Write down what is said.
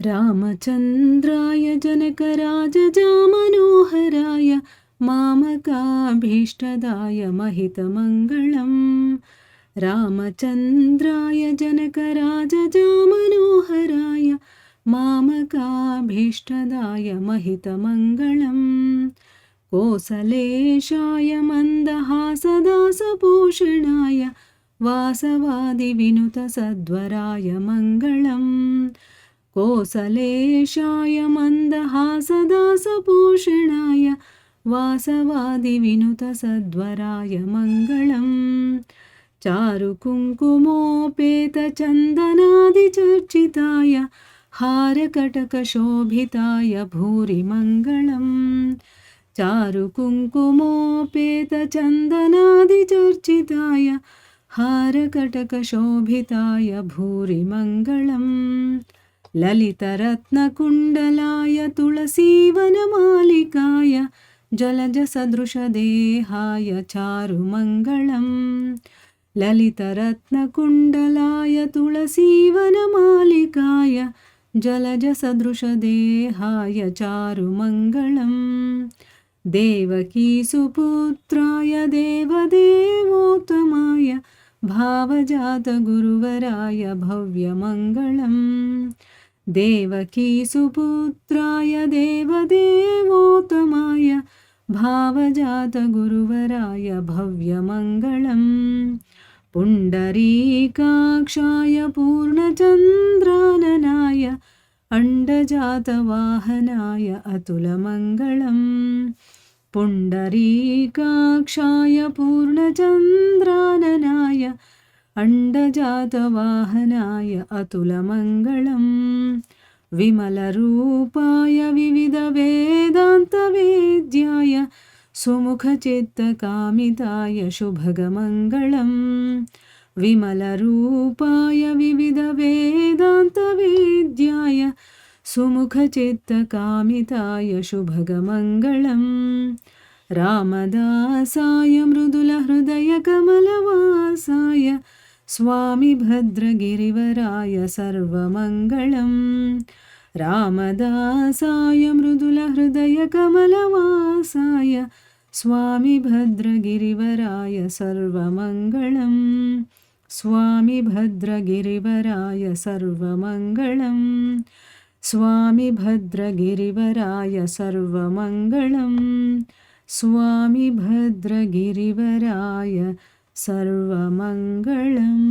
रामचन्द्राय जनकराजजामनोहराय मामकाभीष्टदाय महितमङ्गलम्। रामचन्द्राय जनकराजजामनोहराय मामकाभीष्टदाय महितमङ्गलम्। कोसलेशाय मन्दहासदासपोषणाय वासवादिविनुतसद्वराय मङ्गलम् कोसलेशाय मन्दहासदासपोषणाय वासवादिविनुतसद्वराय मङ्गलम् चारुकुङ्कुमोपेतचन्दनादिचर्चिताय हारकटकशोभिताय भूरि मङ्गलम् चारुकुङ्कुमोपेतचन्दनादिचर्चिताय हारकटकशोभिताय भूरि मङ्गलम् ललितरत्नकुण्डलाय तुलसीवनमालिकाय जलजसदृशदेहाय चारुमङ्गलम्। ललितरत्नकुण्डलाय तुलसीवनमालिकाय जलजसदृशदेहाय चारुमङ्गलम्। देवकीसुपुत्राय देवदेवोत्तमाय भावजातगुरुवराय भव्यमङ्गलम् देवकीसुपुत्राय देवदेवोत्तमाय भावजातगुरुवराय भव्यमङ्गलम्। पुण्डरीकाक्षाय पूर्णचन्द्राननाय अण्डजातवाहनाय अतुलमङ्गलम्। पुण्डरीकाक्षाय पूर्णचन्द्राननाय अण्डजातवाहनाय अतुलमङ्गलम् विमलरूपाय विविधवेदान्तवेद्याय सुमुखचित्तकामिताय शुभगमङ्गलम् विमलरूपाय विविधवेदान्तवेद्याय सुमुखचित्तकामिताय शुभगमङ्गलम् रामदासाय मृदुलहृदयकमलवासाय स्वामि भद्रगिरिवराय सर्वमङ्गलम्। रामदासाय मृदुलहृदयकमलवासाय स्वामि भद्रगिरिवराय सर्वमङ्गलम्। स्वामि भद्रगिरिवराय सर्वमङ्गलम्। स्वामि भद्रगिरिवराय सर्वमङ्गलम्। स्वामि भद्रगिरिवराय சர்வமங்களம்